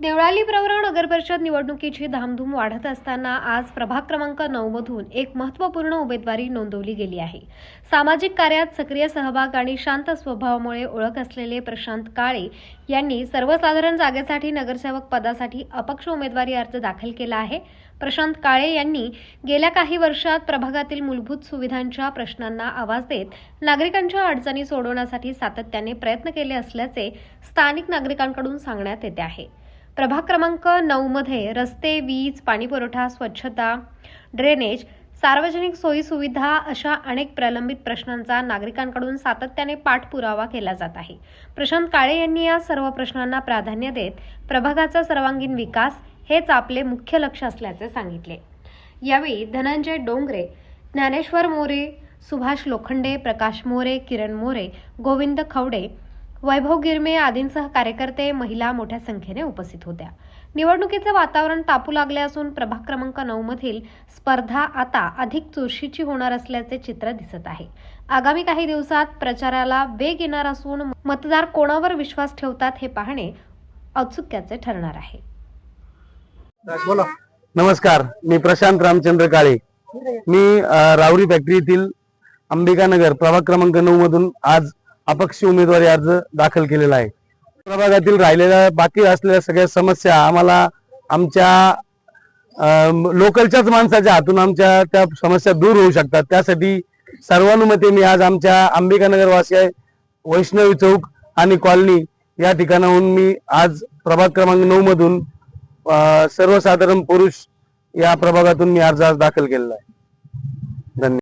देवळाली प्रवरा नगर परिषद निवडणुकीची धामधूम वाढत असताना आज प्रभाग क्रमांक नऊ मधून एक महत्त्वपूर्ण उमेदवारी नोंदवली गेली आहे. सामाजिक कार्यात सक्रिय सहभाग आणि शांत स्वभावामुळे ओळख असलेले प्रशांत काळे यांनी सर्वसाधारण जागेसाठी नगरसेवक पदासाठी अपक्ष उमेदवारी अर्ज दाखल केला आहे. प्रशांत काळे यांनी गेल्या काही वर्षात प्रभागातील मूलभूत सुविधांच्या प्रश्नांना आवाज देत नागरिकांच्या अडचणी सोडवण्यासाठी सातत्याने प्रयत्न केले असल्याचे स्थानिक नागरिकांकडून सांगण्यात येते आहे. प्रभाग क्रमांक नऊमध्ये रस्ते वीज पाणीपुरवठा स्वच्छता ड्रेनेज सार्वजनिक सोयीसुविधा अशा अनेक प्रलंबित प्रश्नांचा नागरिकांकडून सातत्याने पाठपुरावा केला जात आहे. प्रशांत काळे यांनी या सर्व प्रश्नांना प्राधान्य देत प्रभागाचा सर्वांगीण विकास हेच आपले मुख्य लक्ष असल्याचे सांगितले. यावेळी धनंजय डोंगरे ज्ञानेश्वर मोरे सुभाष लोखंडे प्रकाश मोरे किरण मोरे गोविंद खवडे वैभव गिरमे आदींसह कार्यकर्ते महिला मोठ्या संख्येने उपस्थित होत्या. निवडणुकीचे वातावरण तापू लागले असून प्रभाग क्रमांक नऊ मधील स्पर्धा आता अधिक चुरशीची होणार असल्याचे चित्र दिसत आहे. आगामी काही दिवसात प्रचाराला वेग येणार असून मतदार कोणावर विश्वास ठेवतात हे पाहणे औत्सुक्याचे ठरणार आहे. बोला. नमस्कार. मी प्रशांत रामचंद्र काळे. मी रावरी फॅक्टरी येथील अंबिकानगर प्रभाग क्रमांक नऊ मधून आज अपक्ष उमेदवारी अर्ज दाखल केलेला आहे. प्रभागातील राहिलेल्या बाकी असलेल्या सगळ्या समस्या आम्हाला आमच्या लोकलच्याच माणसाच्या हातून आमच्या त्या समस्या दूर होऊ शकतात. त्यासाठी सर्वानुमते मी आज आमच्या अंबिकानगर वासी आहे वैष्णवी चौक आणि कॉलनी या ठिकाणाहून मी आज प्रभाग क्रमांक नऊ मधून सर्वसाधारण पुरुष या प्रभागातून मी अर्ज आज दाखल केलेला आहे.